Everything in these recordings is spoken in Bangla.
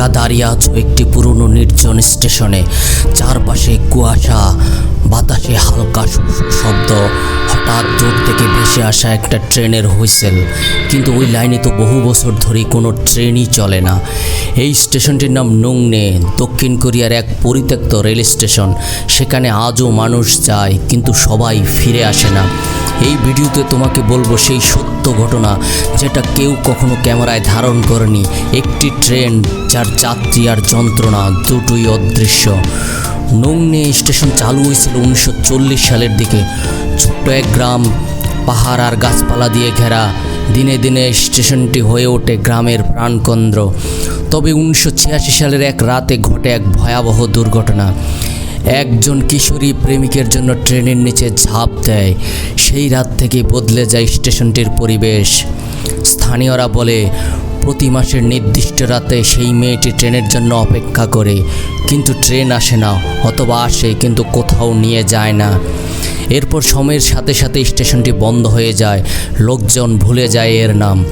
একা দাঁড়িয়ে আছো একটি পুরনো নির্জন স্টেশনে। চারপাশে কুয়াশা, বাতাসে হালকা শব্দ। হঠাৎ দূর থেকে ভেসে আসা একটা ট্রেনের হুইসেল। কিন্তু ওই লাইনে তো বহু বছর ধরেই কোনো ট্রেনই চলে না। এই স্টেশনটির নাম নোংনে, দক্ষিণ কোরিয়ার এক পরিত্যক্ত রেল স্টেশন। সেখানে আজও মানুষ যায়, কিন্তু সবাই ফিরে আসে না। এই ভিডিওতে তোমাকে বলব সেই সত্য ঘটনা যেটা কেউ কখনো ক্যামেরায় ধারণ করেনি। একটি ট্রেন, যার যাত্রী আর যন্ত্রণা দুটোই অদৃশ্য। নংনে স্টেশন চালু হয়েছিল উনিশশো চল্লিশ সালের দিকে। ছোট্ট এক গ্রাম, পাহাড় আর গাছপালা দিয়ে ঘেরা। দিনে দিনে স্টেশনটি হয়ে ওঠে গ্রামের প্রাণকেন্দ্র। তবে উনিশশো ছিয়াশি সালের এক রাতে ঘটে এক ভয়াবহ দুর্ঘটনা। একজন কিশোরী প্রেমিকের জন্য ট্রেনের নিচে ঝাঁপ দেয়। সেই রাত থেকে বদলে যায় স্টেশনটির পরিবেশ। স্থানীয়রা বলে, প্রতি মাসের নির্দিষ্ট রাতে সেই মেয়েটি ট্রেনের জন্য অপেক্ষা করে। কিন্তু ট্রেন আসে না, অথবা আসে, কিন্তু কোথাও নিয়ে যায় না। এরপর সময়ের সাথে সাথে স্টেশনটি বন্ধ হয়ে যায়। লোকজন ভুলে যায় এর নাম।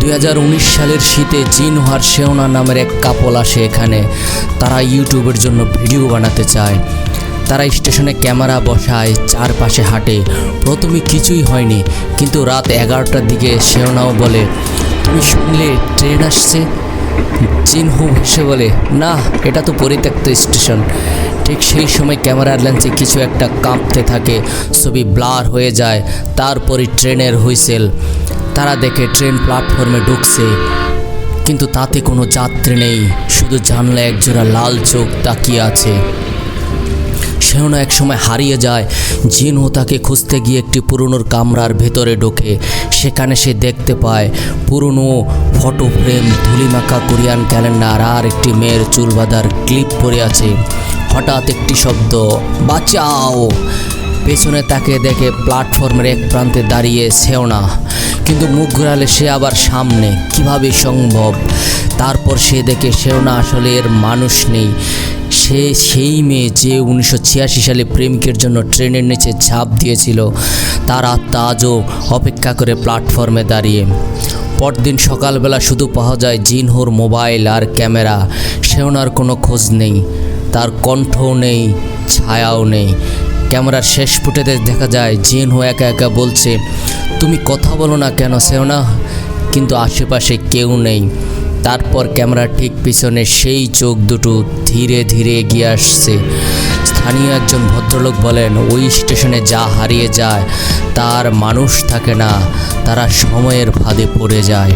দুই হাজার উনিশ সালের শীতে জিনহার শেওনা নামের এক কাপল আসে এখানে। তারা ইউটিউবের জন্য ভিডিও বানাতে চায়। তারা স্টেশনে ক্যামেরা বসায়, চারপাশে হাঁটে। প্রথমে কিছুই হয়নি, কিন্তু রাত এগারোটার দিকে শেওনাও বলে, তুমি শুনলে ট্রেন আসছে? চিনহু হেসে বলে, না, এটা তো পরিত্যক্ত স্টেশন। ঠিক সেই সময় ক্যামেরার লেন্সে কিছু একটা কাঁপতে থাকে। ছবি ব্লার হয়ে যায়। তারপরে ট্রেনের হুইসেল। তারা দেখে ট্রেন প্ল্যাটফর্মে ঢুকছে, কিন্তু তাতে কোনো যাত্রী নেই, শুধু জানলা একজোড়া লাল চোখ তাকিয়ে আছে। সেও এক সময় হারিয়ে যায় জিনহু তাকে খুঁজতে গিয়ে একটি পুরনোর কামরার ভেতরে ঢোকে। সেখানে সে দেখতে পায়, পুরনো ফটো ফ্রেম ধুলিমাখা কোরিয়ান ক্যালেন্ডার আর একটি মেয়ের চুল বাঁধার ক্লিপ পরে আছে। হঠাৎ একটি শব্দ, বাঁচাও! পেছনে তাকে দেখে প্ল্যাটফর্মের এক প্রান্তে দাঁড়িয়ে সেওনা। কিন্তু মুখ ঘোরালে সে আবার সামনে। কীভাবে সম্ভব? তারপর সে দেখে সেও না, আসলে এর মানুষ নেই। সে সেই মেয়ে যে উনিশশো ছিয়াশি সালে প্রেমিকের জন্য ট্রেনের নিচে ঝাঁপ দিয়েছিল। তার আত্মা আজও অপেক্ষা করে প্ল্যাটফর্মে দাঁড়িয়ে। পরদিন সকালবেলা শুধু পাওয়া যায় জিনহোর মোবাইল আর ক্যামেরা। সেওনার কোনো খোঁজ নেই। তার কণ্ঠও নেই, ছায়াও নেই। ক্যামেরার শেষ ফুটেতে দেখা যায় জিনহো একা একা বলছে তুমি কথা বলো না কেন, সেওনা? কিন্তু আশেপাশে কেউ নেই। তারপর ক্যামেরা ঠিক পিছনে সেই চোখ দুটো ধীরে ধীরে এগিয়ে আসছে। স্থানীয় একজন ভদ্রলোক বলেন, ওই স্টেশনে যা হারিয়ে যায়, তার মানুষ থাকে না, তারা সময়ের ফাঁদে পড়ে যায়।